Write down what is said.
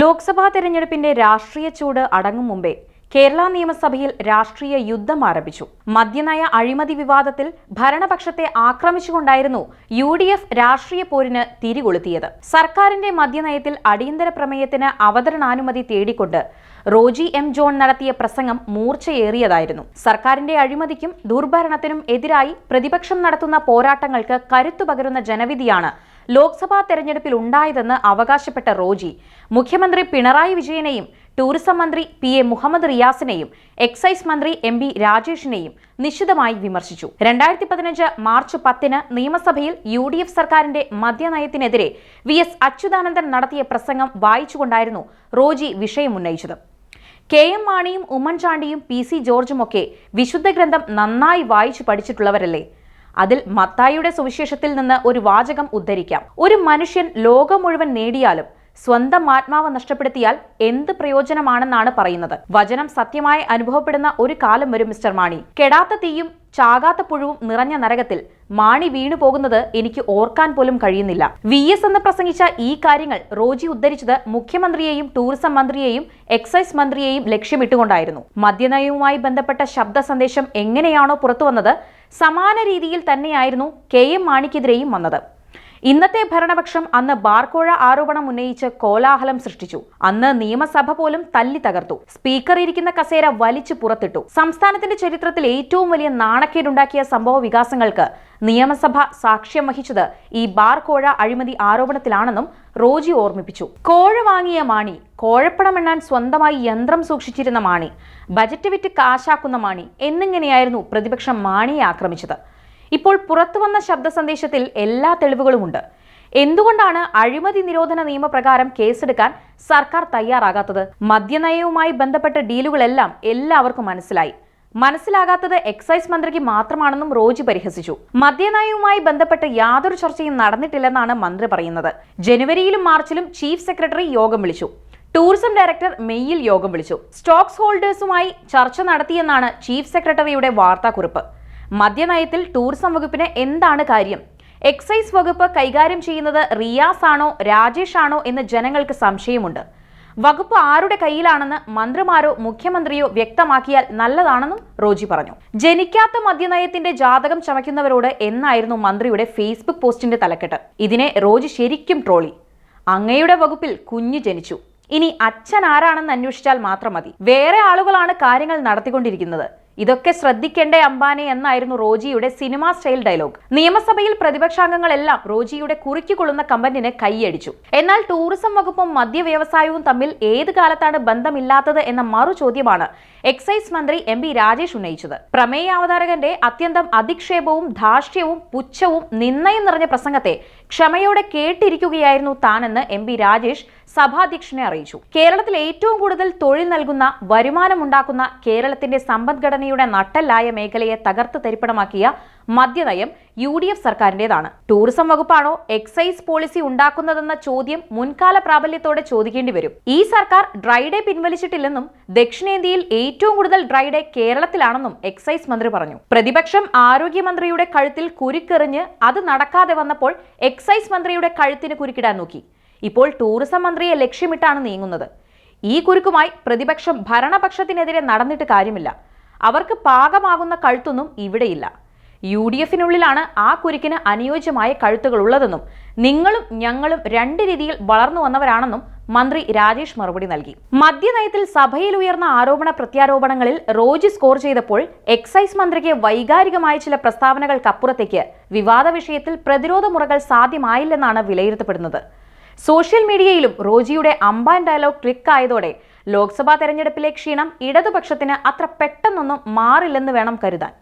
ലോക്സഭാ തെരഞ്ഞെടുപ്പിന്റെ രാഷ്ട്രീയ ചൂട് അടങ്ങും മുമ്പേ കേരള നിയമസഭയിൽ രാഷ്ട്രീയ യുദ്ധം ആരംഭിച്ചു. മദ്യനയ അഴിമതി വിവാദത്തിൽ ഭരണപക്ഷത്തെ ആക്രമിച്ചുകൊണ്ടായിരുന്നു യു ഡി എഫ് രാഷ്ട്രീയ പോരിന് തിരികൊളുത്തിയത്. സർക്കാരിന്റെ മദ്യനയത്തിൽ അടിയന്തര പ്രമേയത്തിന് അവതരണാനുമതി തേടിക്കൊണ്ട് റോജി എം ജോൺ നടത്തിയ പ്രസംഗം മൂർച്ചയേറിയതായിരുന്നു. സർക്കാരിന്റെ അഴിമതിക്കും ദുർഭരണത്തിനും എതിരായി പ്രതിപക്ഷം നടത്തുന്ന പോരാട്ടങ്ങൾക്ക് കരുത്തു പകരുന്ന ജനവിധിയാണ് ലോക്സഭാ തെരഞ്ഞെടുപ്പിൽ ഉണ്ടായതെന്ന് അവകാശപ്പെട്ട റോജി മുഖ്യമന്ത്രി പിണറായി വിജയനെയും ടൂറിസം മന്ത്രി പി എ മുഹമ്മദ് റിയാസിനെയും എക്സൈസ് മന്ത്രി എം ബി രാജേഷിനെയും നിശിതമായി വിമർശിച്ചു. രണ്ടായിരത്തി പതിനഞ്ച് മാർച്ച് പത്തിന് നിയമസഭയിൽ യു ഡി എഫ് സർക്കാരിന്റെ മദ്യനയത്തിനെതിരെ വി എസ് അച്യുതാനന്ദൻ നടത്തിയ പ്രസംഗം വായിച്ചുകൊണ്ടായിരുന്നു റോജി വിഷയം ഉന്നയിച്ചത്. കെ എം മാണിയും ഉമ്മൻചാണ്ടിയും പി സി ജോർജുമൊക്കെ വിശുദ്ധ ഗ്രന്ഥം നന്നായി വായിച്ചു പഠിച്ചിട്ടുള്ളവരല്ലേ? അതിൽ മത്തായിയുടെ സുവിശേഷത്തിൽ നിന്ന് ഒരു വാചകം ഉദ്ധരിക്കാം. ഒരു മനുഷ്യൻ ലോകം മുഴുവൻ നേടിയാലും സ്വന്തം ആത്മാവ് നഷ്ടപ്പെടുത്തിയാൽ എന്ത് പ്രയോജനമാണെന്നാണ് പറയുന്നത്. വചനം സത്യമായി അനുഭവപ്പെടുന്ന ഒരു കാലം വരും മിസ്റ്റർ മാണി. കെടാത്ത തീയും ചാകാത്ത പുഴുവും നിറഞ്ഞ നരകത്തിൽ മാണി വീണു പോകുന്നത് എനിക്ക് ഓർക്കാൻ പോലും കഴിയുന്നില്ല. വി എസ് എന്ന് പ്രസംഗിച്ച ഈ കാര്യങ്ങൾ റോജി ഉദ്ധരിച്ചത് മുഖ്യമന്ത്രിയെയും ടൂറിസം മന്ത്രിയെയും എക്സൈസ് മന്ത്രിയെയും ലക്ഷ്യമിട്ടുകൊണ്ടായിരുന്നു. മദ്യനയവുമായി ബന്ധപ്പെട്ട ശബ്ദ സന്ദേശം എങ്ങനെയാണോ പുറത്തുവന്നത് സമാന രീതിയിൽ തന്നെയായിരുന്നു കെ എം മാണിക്കെതിരെയും വന്നത്. ഇന്നത്തെ ഭരണപക്ഷം അന്ന് ബാർക്കോഴ ആരോപണം ഉന്നയിച്ച് കോലാഹലം സൃഷ്ടിച്ചു. അന്ന് നിയമസഭ പോലും തല്ലി തകർത്തു. സ്പീക്കർ ഇരിക്കുന്ന കസേര വലിച്ചു പുറത്തിട്ടു. സംസ്ഥാനത്തിന്റെ ചരിത്രത്തിൽ ഏറ്റവും വലിയ നാണക്കേടുണ്ടാക്കിയ സംഭവ വികാസങ്ങൾക്ക് നിയമസഭ സാക്ഷ്യം വഹിച്ചത് ഈ ബാർക്കോഴ അഴിമതി ആരോപണത്തിലാണെന്നും റോജി ഓർമ്മിപ്പിച്ചു. കോഴ വാങ്ങിയ മാണി കോഴപ്പണമെണ്ണാൻ സ്വന്തമായി യന്ത്രം സൂക്ഷിച്ചിരുന്ന മാണി ബജറ്റ് വിറ്റ് കാശാക്കുന്ന മാണി എന്നിങ്ങനെയായിരുന്നു പ്രതിപക്ഷം മാണിയെ ആക്രമിച്ചത്. ഇപ്പോൾ പുറത്തുവന്ന ശബ്ദ സന്ദേശത്തിൽ എല്ലാ തെളിവുകളുമുണ്ട്. എന്തുകൊണ്ടാണ് അഴിമതി നിരോധന നിയമപ്രകാരം കേസെടുക്കാൻ സർക്കാർ തയ്യാറാകാത്തത്? മദ്യനയവുമായി ബന്ധപ്പെട്ട ഡീലുകളെല്ലാം എല്ലാവർക്കും മനസ്സിലായി. മനസ്സിലാകാത്തത് എക്സൈസ് മന്ത്രിക്ക് മാത്രമാണെന്നും റോജി പരിഹസിച്ചു. മദ്യനയവുമായി ബന്ധപ്പെട്ട് യാതൊരു ചർച്ചയും നടന്നിട്ടില്ലെന്നാണ് മന്ത്രി പറയുന്നത്. ജനുവരിയിലും മാർച്ചിലും ചീഫ് സെക്രട്ടറി യോഗം വിളിച്ചു. ടൂറിസം ഡയറക്ടർ മെയ്യിൽ യോഗം വിളിച്ചു. സ്റ്റോക്സ് ഹോൾഡേഴ്സുമായി ചർച്ച നടത്തിയെന്നാണ് ചീഫ് സെക്രട്ടറിയുടെ വാർത്താക്കുറിപ്പ്. മദ്യനയത്തിൽ ടൂറിസം വകുപ്പിന് എന്താണ് കാര്യം? എക്സൈസ് വകുപ്പ് കൈകാര്യം ചെയ്യുന്നത് റിയാസ് ആണോ രാജേഷ് ആണോ എന്ന് ജനങ്ങൾക്ക് സംശയമുണ്ട്. വകുപ്പ് ആരുടെ കയ്യിലാണെന്ന് മന്ത്രിമാരോ മുഖ്യമന്ത്രിയോ വ്യക്തമാക്കിയാൽ നല്ലതാണെന്നും റോജി പറഞ്ഞു. ജനിക്കാത്ത മദ്യനയത്തിന്റെ ജാതകം ചമയ്ക്കുന്നവരോട് എന്നായിരുന്നു മന്ത്രിയുടെ ഫേസ്ബുക്ക് പോസ്റ്റിന്റെ തലക്കെട്ട്. ഇതിനെ റോജി ശരിക്കും ട്രോളി. അങ്ങയുടെ വകുപ്പിൽ കുഞ്ഞു ജനിച്ചു. ഇനി അച്ഛൻ ആരാണെന്ന് അന്വേഷിച്ചാൽ മാത്രം മതി. വേറെ ആളുകളാണ് കാര്യങ്ങൾ നടത്തിക്കൊണ്ടിരിക്കുന്നത്. ഇതൊക്കെ ശ്രദ്ധിക്കേണ്ടേ അംബാനെ എന്നായിരുന്നു റോജിയുടെ സിനിമാ സ്റ്റൈൽ ഡയലോഗ്. നിയമസഭയിൽ പ്രതിപക്ഷാംഗങ്ങളെല്ലാം റോജിയുടെ കുറുക്കിക്കൊള്ളുന്ന കമ്പനിനെ കൈയടിച്ചു. എന്നാൽ ടൂറിസം വകുപ്പും മദ്യ വ്യവസായവും തമ്മിൽ ഏത് കാലത്താണ് ബന്ധമില്ലാത്തത് എന്ന മറു ചോദ്യമാണ് എക്സൈസ് മന്ത്രി എം പി രാജേഷ് ഉന്നയിച്ചത്. പ്രമേയ അവതാരകന്റെ അത്യന്തം അധിക്ഷേപവും ധാർഷ്ട്യവും പുച്ഛവും നിന്നയം നിറഞ്ഞ പ്രസംഗത്തെ ക്ഷമയോടെ കേട്ടിരിക്കുകയായിരുന്നു താനെന്ന് എം പി രാജേഷ് സഭാധ്യക്ഷനെ അറിയിച്ചു. കേരളത്തിൽ ഏറ്റവും കൂടുതൽ തൊഴിൽ നൽകുന്ന വരുമാനമുണ്ടാക്കുന്ന കേരളത്തിന്റെ സമ്പദ്ഘടനയുടെ നട്ടല്ലായ മേഖലയെ തകർത്ത് തരിപ്പണമാക്കിയ മദ്യനയം യു ഡി എഫ് സർക്കാരിന്റേതാണ്. ടൂറിസം വകുപ്പാണോ എക്സൈസ് പോളിസി ഉണ്ടാക്കുന്നതെന്ന ചോദ്യം മുൻകാല പ്രാബല്യത്തോടെ ചോദിക്കേണ്ടി വരും. ഈ സർക്കാർ ഡ്രൈഡേ പിൻവലിച്ചിട്ടില്ലെന്നും ദക്ഷിണേന്ത്യയിൽ ഏറ്റവും കൂടുതൽ ഡ്രൈഡേ കേരളത്തിലാണെന്നും എക്സൈസ് മന്ത്രി പറഞ്ഞു. പ്രതിപക്ഷം ആരോഗ്യമന്ത്രിയുടെ കഴുത്തിൽ കുരുക്കെറിഞ്ഞ് അത് നടക്കാതെ വന്നപ്പോൾ എക്സൈസ് മന്ത്രിയുടെ കഴുത്തിന് കുരുക്കിടാൻ നോക്കി. ഇപ്പോൾ ടൂറിസം മന്ത്രിയെ ലക്ഷ്യമിട്ടാണ് നീങ്ങുന്നത്. ഈ കുരുക്കുമായി പ്രതിപക്ഷം ഭരണപക്ഷത്തിനെതിരെ നടന്നിട്ട് കാര്യമില്ല. അവർക്ക് പാകമാകുന്ന കഴുത്തൊന്നും ഇവിടെയില്ല. യു ഡി എഫിനുള്ളിലാണ് ആ കുരുക്കിന് അനുയോജ്യമായ കഴുത്തുകൾ ഉള്ളതെന്നും നിങ്ങളും ഞങ്ങളും രണ്ട് രീതിയിൽ വളർന്നു വന്നവരാണെന്നും മന്ത്രി രാജേഷ് മറുപടി നൽകി. മദ്യനയത്തിൽ സഭയിൽ ഉയർന്ന ആരോപണ പ്രത്യാരോപണങ്ങളിൽ റോജി സ്കോർ ചെയ്തപ്പോൾ എക്സൈസ് മന്ത്രിക്ക് വൈകാരികമായ ചില പ്രസ്താവനകൾക്കപ്പുറത്തേക്ക് വിവാദ വിഷയത്തിൽ പ്രതിരോധ മുറകൾ സാധ്യമായില്ലെന്നാണ് വിലയിരുത്തപ്പെടുന്നത്. സോഷ്യൽ മീഡിയയിലും റോജിയുടെ അമ്പാൻ ഡയലോഗ് ക്ലിക്ക് ആയതോടെ ലോക്സഭാ തെരഞ്ഞെടുപ്പിലെ ക്ഷീണം ഇടതുപക്ഷത്തിന് അത്ര പെട്ടെന്നൊന്നും മാറില്ലെന്ന് വേണം കരുതാൻ.